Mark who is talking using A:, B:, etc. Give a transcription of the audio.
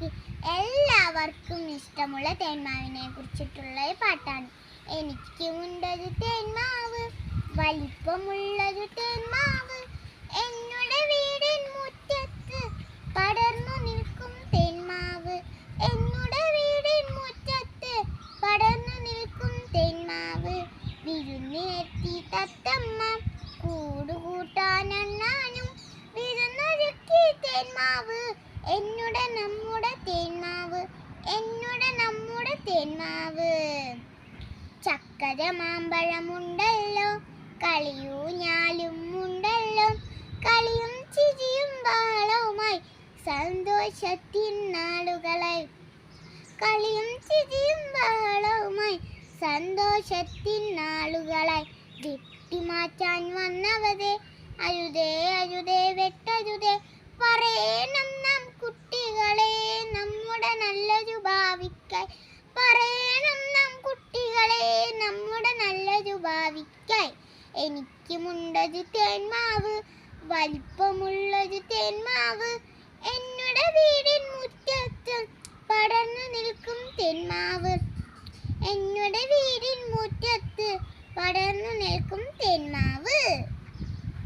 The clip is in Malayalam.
A: കൂട്ടുകാർക്ക് എല്ലാവർക്കും ഇഷ്ടമുള്ള തേന്മാവിനെ കുറിച്ചിട്ടുള്ള പാട്ടാണ്. എനിക്കുമുണ്ടൊരു തേന്മാവ് വലിപ്പമുള്ളൊരു തേന്മാവ്. എന്നുടെ വീടിൻ മുറ്റത്ത് പടർന്നു നിൽക്കും തേന്മാവ്. എന്നുടെ വീടിൻ മുറ്റത്ത് പടർന്നു നിൽക്കും തേന്മാവ്. വിരുന്നിനെത്തി തത്തമ്മ കൂടുകൂട്ടാനെണ്ണാനും വിരുന്നൊരുക്കി തേന്മാവ് എന്നുടെ നമ്മുടെ തേന്മാവ് എന്നുടെ തേന്മാവ് ചക്കര മാമ്പഴമുണ്ടല്ലോ കളിയൂ ഞാലും ഉണ്ടല്ലോ കളിയും ചിരിയും ബഹളവുമായി സന്തോഷത്തിൻ നാളുകളെ. കളിയും ചിരിയും ബഹളവുമായി സന്തോഷത്തിൻ നാളുകളായി വെട്ടിമാറ്റാൻ വന്നവരെ അരുതേ അരുതേ വെട്ടരുതേ പറയണം ഭാവിക്കായി എനിക്കുമുണ്ടൊരു തേന്മാവ് വലിപ്പമുള്ളൊരു തേന്മാവ് എന്നുടെ വീടിൻ മുറ്റത്ത് പടർന്നു നിൽക്കും തേന്മാവ് എന്നുടെ വീടിൻ മുറ്റത്ത് പടർന്നു നിൽക്കും തേന്മാവ്